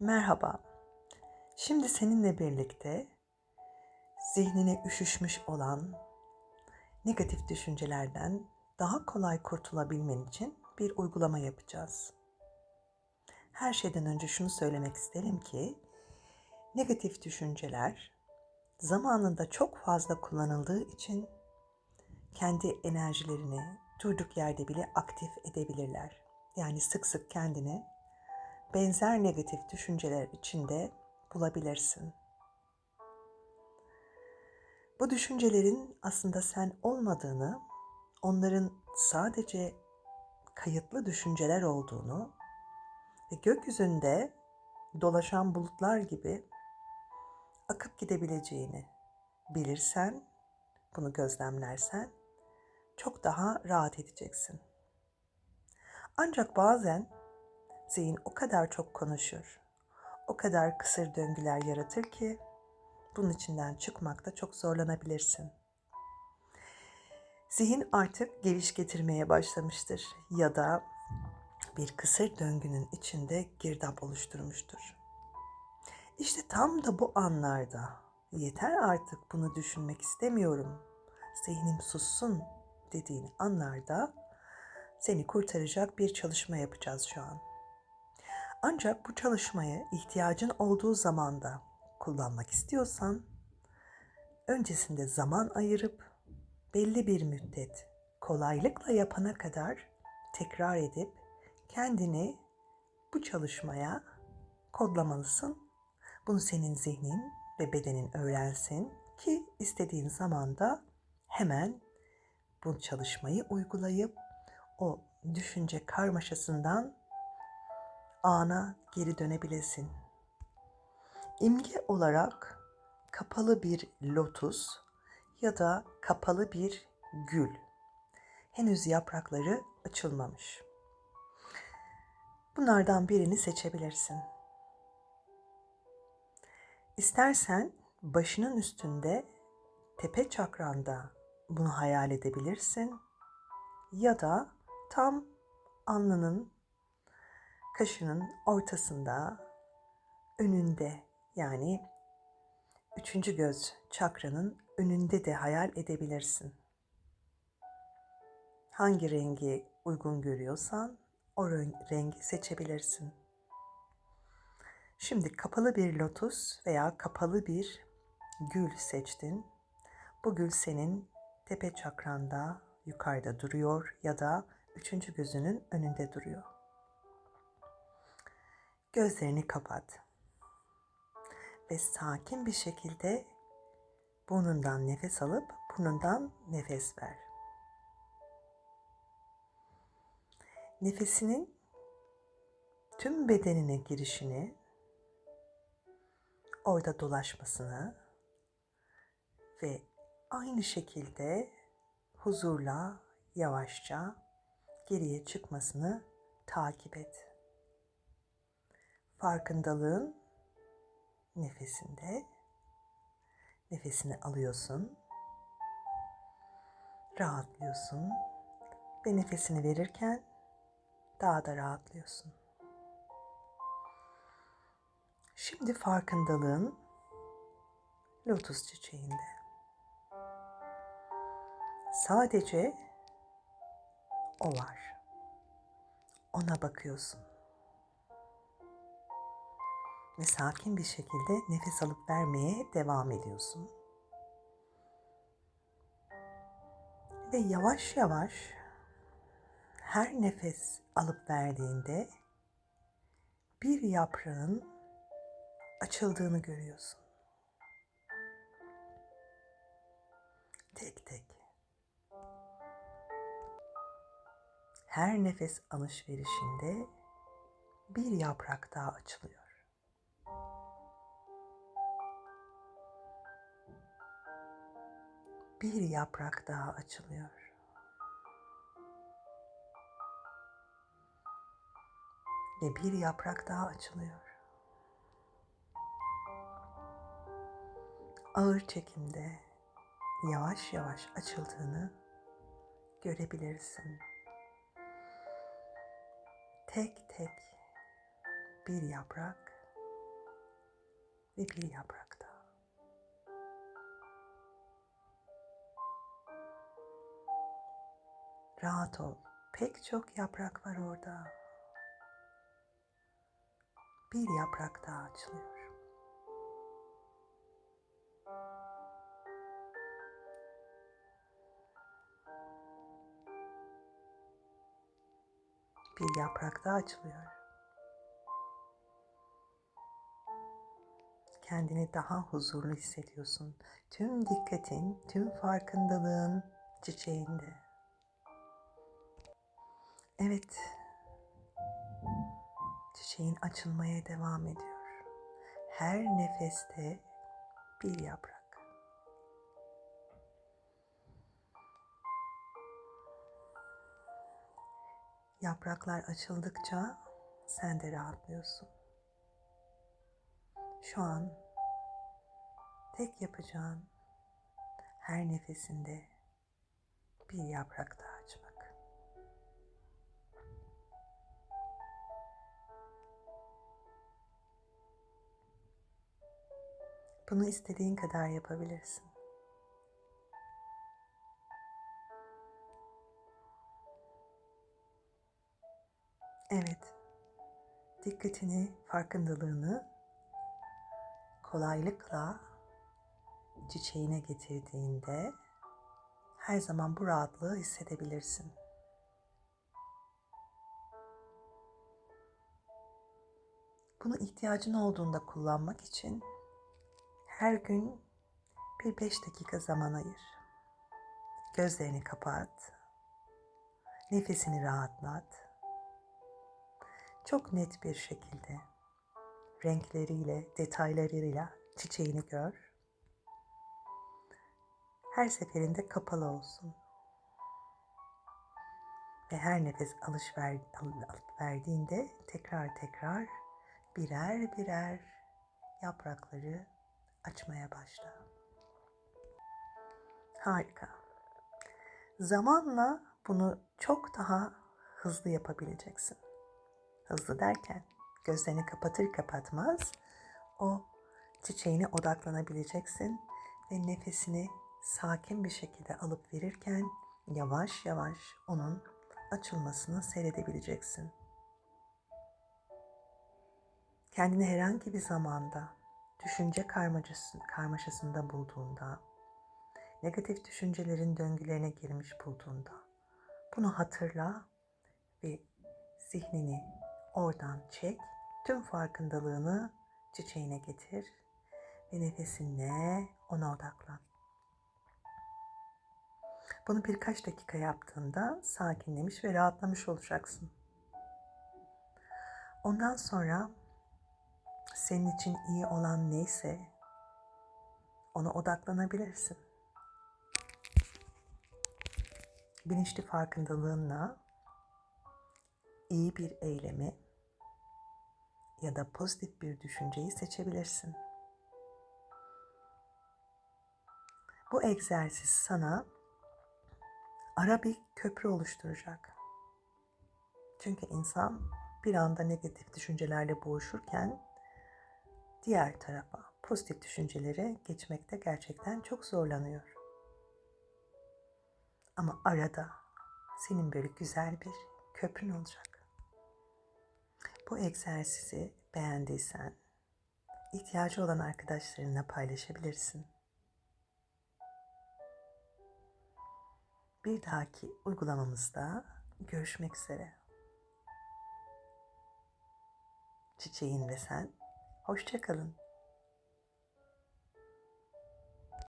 Merhaba. Şimdi seninle birlikte zihnine üşüşmüş olan negatif düşüncelerden daha kolay kurtulabilmen için bir uygulama yapacağız. Her şeyden önce şunu söylemek isterim ki negatif düşünceler zamanında çok fazla kullanıldığı için kendi enerjilerini durduk yerde bile aktif edebilirler. Yani sık sık kendini benzer negatif düşünceler içinde bulabilirsin. Bu düşüncelerin aslında sen olmadığını, onların sadece kayıtlı düşünceler olduğunu ve gökyüzünde dolaşan bulutlar gibi akıp gidebileceğini bilirsen, bunu gözlemlersen çok daha rahat edeceksin. Ancak bazen zihin o kadar çok konuşur, o kadar kısır döngüler yaratır ki bunun içinden çıkmakta çok zorlanabilirsin. Zihin artık geliş getirmeye başlamıştır ya da bir kısır döngünün içinde girdap oluşturmuştur. İşte tam da bu anlarda yeter artık bunu düşünmek istemiyorum. Zihnim sussun dediğin anlarda seni kurtaracak bir çalışma yapacağız şu an. Ancak bu çalışmayı ihtiyacın olduğu zamanda kullanmak istiyorsan öncesinde zaman ayırıp belli bir müddet kolaylıkla yapana kadar tekrar edip kendini bu çalışmaya kodlamalısın. Bunu senin zihnin ve bedenin öğrensin ki istediğin zamanda hemen bu çalışmayı uygulayıp o düşünce karmaşasından ana geri dönebilesin. İmge olarak kapalı bir lotus ya da kapalı bir gül. Henüz yaprakları açılmamış. Bunlardan birini seçebilirsin. İstersen başının üstünde tepe çakranda bunu hayal edebilirsin ya da tam alnının kaşının ortasında önünde yani üçüncü göz çakranın önünde de hayal edebilirsin. Hangi rengi uygun görüyorsan o rengi seçebilirsin. Şimdi kapalı bir lotus veya kapalı bir gül seçtin. Bu gül senin tepe çakranda yukarıda duruyor ya da üçüncü gözünün önünde duruyor. Gözlerini kapat. Ve sakin bir şekilde burnundan nefes alıp burnundan nefes ver. Nefesinin tüm bedenine girişini, orada dolaşmasını ve aynı şekilde huzurla yavaşça geriye çıkmasını takip et farkındalığın nefesinde nefesini alıyorsun. Rahatlıyorsun ve nefesini verirken daha da rahatlıyorsun. Şimdi farkındalığın lotus çiçeğinde. Sadece o var. Ona bakıyorsun ve sakin bir şekilde nefes alıp vermeye devam ediyorsun. Ve yavaş yavaş her nefes alıp verdiğinde bir yaprağın açıldığını görüyorsun. Tek tek. Her nefes alışverişinde bir yaprak daha açılıyor. Bir yaprak daha açılıyor. Ve bir yaprak daha açılıyor. Ağır çekimde yavaş yavaş açıldığını görebilirsin. Tek tek bir yaprak ve bir yaprak Rahat ol. Pek çok yaprak var orada. Bir yaprak daha açılıyor. Bir yaprak daha açılıyor. Kendini daha huzurlu hissediyorsun. Tüm dikkatin, tüm farkındalığın çiçeğinde. Evet. Çiçeğin açılmaya devam ediyor. Her nefeste bir yaprak. Yapraklar açıldıkça sen de rahatlıyorsun. Şu an tek yapacağın her nefesinde bir yaprak daha Bunu istediğin kadar yapabilirsin. Evet. Dikkatini, farkındalığını kolaylıkla çiçeğine getirdiğinde her zaman bu rahatlığı hissedebilirsin. Bunu ihtiyacın olduğunda kullanmak için her gün bir beş dakika zaman ayır. Gözlerini kapat. Nefesini rahatlat. Çok net bir şekilde renkleriyle, detaylarıyla çiçeğini gör. Her seferinde kapalı olsun. Ve her nefes alış ver, alıp verdiğinde tekrar tekrar birer birer yaprakları açmaya başla. Harika. Zamanla bunu çok daha hızlı yapabileceksin. Hızlı derken gözlerini kapatır kapatmaz o çiçeğine odaklanabileceksin ve nefesini sakin bir şekilde alıp verirken yavaş yavaş onun açılmasını seyredebileceksin. Kendini herhangi bir zamanda düşünce karmaşası, karmaşasında bulduğunda, negatif düşüncelerin döngülerine girmiş bulduğunda bunu hatırla ve zihnini oradan çek, tüm farkındalığını çiçeğine getir ve nefesinle ona odaklan. Bunu birkaç dakika yaptığında sakinlemiş ve rahatlamış olacaksın. Ondan sonra senin için iyi olan neyse ona odaklanabilirsin. Bilinçli farkındalığınla iyi bir eylemi ya da pozitif bir düşünceyi seçebilirsin. Bu egzersiz sana ara bir köprü oluşturacak. Çünkü insan bir anda negatif düşüncelerle boğuşurken diğer tarafa pozitif düşüncelere geçmekte gerçekten çok zorlanıyor. Ama arada senin böyle güzel bir köprün olacak. Bu egzersizi beğendiysen ihtiyacı olan arkadaşlarınla paylaşabilirsin. Bir dahaki uygulamamızda görüşmek üzere. Çiçeğin ve sen hoşçakalın.